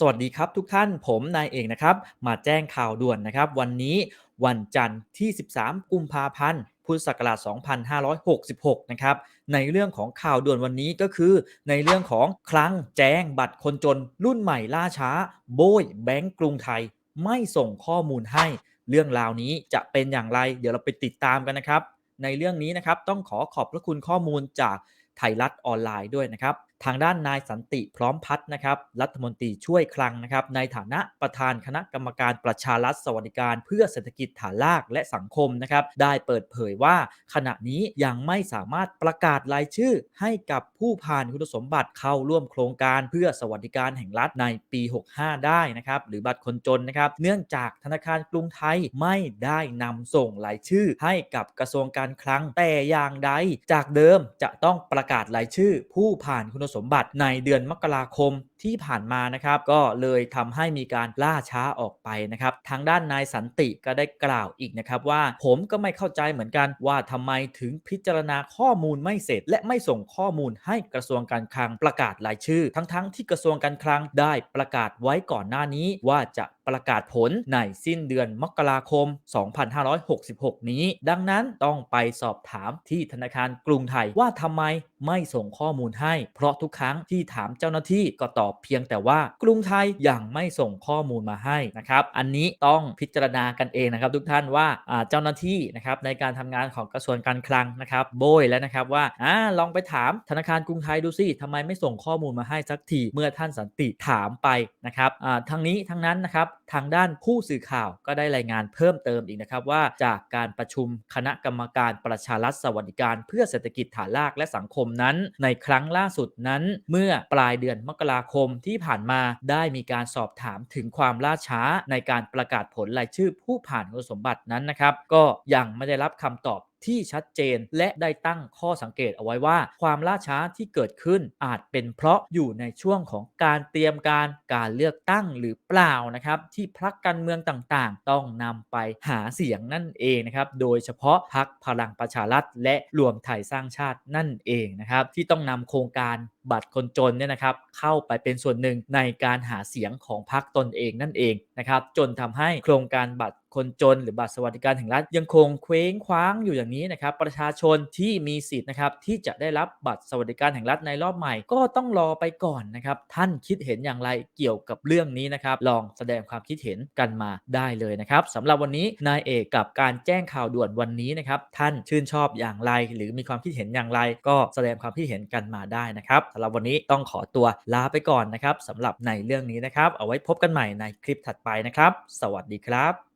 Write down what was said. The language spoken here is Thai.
สวัสดีครับทุกท่านผมนายเอกนะครับ มาแจ้งข่าวด่วนนะครับ วันนี้วันจันทร์ที่ 13 กุมภาพันธ์พุทธศักราช 2566 นะครับ ในเรื่องของข่าวด่วนวันนี้ก็คือ ในเรื่องของคลังแจ้งบัตรคนจนรุ่นใหม่ล่าช้า โบยแบงก์กรุงไทย ไม่ส่งข้อมูลให้ เรื่องราวนี้จะเป็นอย่างไร เดี๋ยวเราไปติดตามกันนะครับ ในเรื่องนี้นะครับต้องขอขอบพระคุณข้อมูลจากไทยรัฐออนไลน์ด้วยนะครับ ทางด้านนายสันติพร้อมพัฒน์นะครับรัฐมนตรีช่วยคลังนะครับในฐานะประธานคณะกรรมการประชารัฐสวัสดิการ เพื่อเศรษฐกิจฐานรากและสังคมนะครับได้เปิดเผยว่าขณะนี้ยังไม่สามารถประกาศรายชื่อ ให้กับผู้ผ่านคุณสมบัติเข้าร่วมโครงการเพื่อสวัสดิการแห่งรัฐในปี 65 ได้นะครับหรือบัตรคนจนนะครับเนื่องจากธนาคารกรุงไทยไม่ได้นำส่งรายชื่อ ให้กับกระทรวงการคลังแต่อย่างใดจากเดิมจะต้องประกาศรายชื่อ ผู้ผ่านคุณสมบัติในเดือนมกราคม ที่ผ่านมานะครับก็เลยทำให้มีการล่าช้าออกไปนะครับทางด้านนายสันติก็ได้กล่าวอีกนะครับว่าผมก็ไม่เข้าใจเหมือนกันว่าทำไมถึงพิจารณาข้อมูลไม่เสร็จ และไม่ส่งข้อมูลให้กระทรวงการคลังประกาศรายชื่อ ทั้งๆทที่กระทรวงการคลังได้ประกาศไว้ก่อนหน้านี้ว่าจะประกาศผลในสิ้นเดือนมกราคม 2566 นี้ ดังนั้นต้องไปสอบถามที่ธนาคารกรุงไทยว่าทำไมไม่ส่งข้อมูลให้ เพราะทุกครั้งที่ถามเจ้าหน้าที่ก็ตอบเพียงแต่ว่ากรุงไทยยังไม่ส่งข้อมูลมาให้นะครับ อันนี้ต้องพิจารณากันเองนะครับ ทุกท่านว่าเจ้าหน้าที่นะครับในการทำงานของกระทรวงการคลังนะครับ โบยแล้วนะครับว่าอ่าลองไปถามธนาคารกรุงไทยดูสิทำไมไม่ส่งข้อมูลมาให้สักทีเมื่อท่านสันติถามไปนะครับอ่าทั้งนี้ทั้งนั้นนะครับ ทางด้านผู้สื่อข่าวก็ได้รายงานเพิ่มเติมอีกนะครับว่าจากการประชุมคณะกรรมการประชารัฐสวัสดิการ เพื่อเศรษฐกิจฐานรากและสังคมนั้น ในครั้งล่าสุดนั้น เมื่อปลายเดือนมกราคมที่ผ่านมาได้มีการสอบถามถึงความล่าช้าในการประกาศผลรายชื่อผู้ผ่านคุณสมบัตินั้นนะครับก็ยังไม่ได้รับคำตอบ ที่ชัดเจนและได้ตั้งข้อสังเกตเอาไว้ว่า ความล่าช้าที่เกิดขึ้นอาจเป็นเพราะอยู่ในช่วงของการเตรียมการการเลือกตั้งหรือเปล่านะครับที่พรรคการเมืองต่างๆ ต้องนำไปหาเสียงนั่นเองนะครับโดยเฉพาะพรรคพลังประชารัฐและรวมไทยสร้างชาตินั่นเองนะครับที่ต้องนำโครงการ บัตรคนจนเนี่ยนะครับเข้าไปเป็นส่วนหนึ่งในการหาเสียงของพรรคตนเองนั่นเองนะครับจนทำให้โครงการบัตรคนจนหรือบัตรสวัสดิการแห่งรัฐยังคงเคว้งคว้างอยู่อย่างนี้นะครับประชาชนที่มีสิทธิ์นะครับที่จะได้รับบัตรสวัสดิการแห่งรัฐในรอบใหม่ ก็ต้องรอไปก่อนนะครับท่านคิดเห็นอย่างไรเกี่ยวกับเรื่องนี้นะครับลองแสดงความคิดเห็นกันมาได้เลยนะครับสำหรับวันนี้นายเอกกับการแจ้งข่าวด่วนวันนี้นะครับท่านชื่นชอบอย่างไร หรือมีความคิดเห็นอย่างไร ก็แสดงความคิดเห็นกันมาได้นะครับสำหรับวันนี้ต้องขอตัวลาไปก่อนนะครับสำหรับในเรื่องนี้นะครับ เอาไว้พบกันใหม่ในคลิปถัดไปนะครับ สวัสดีครับ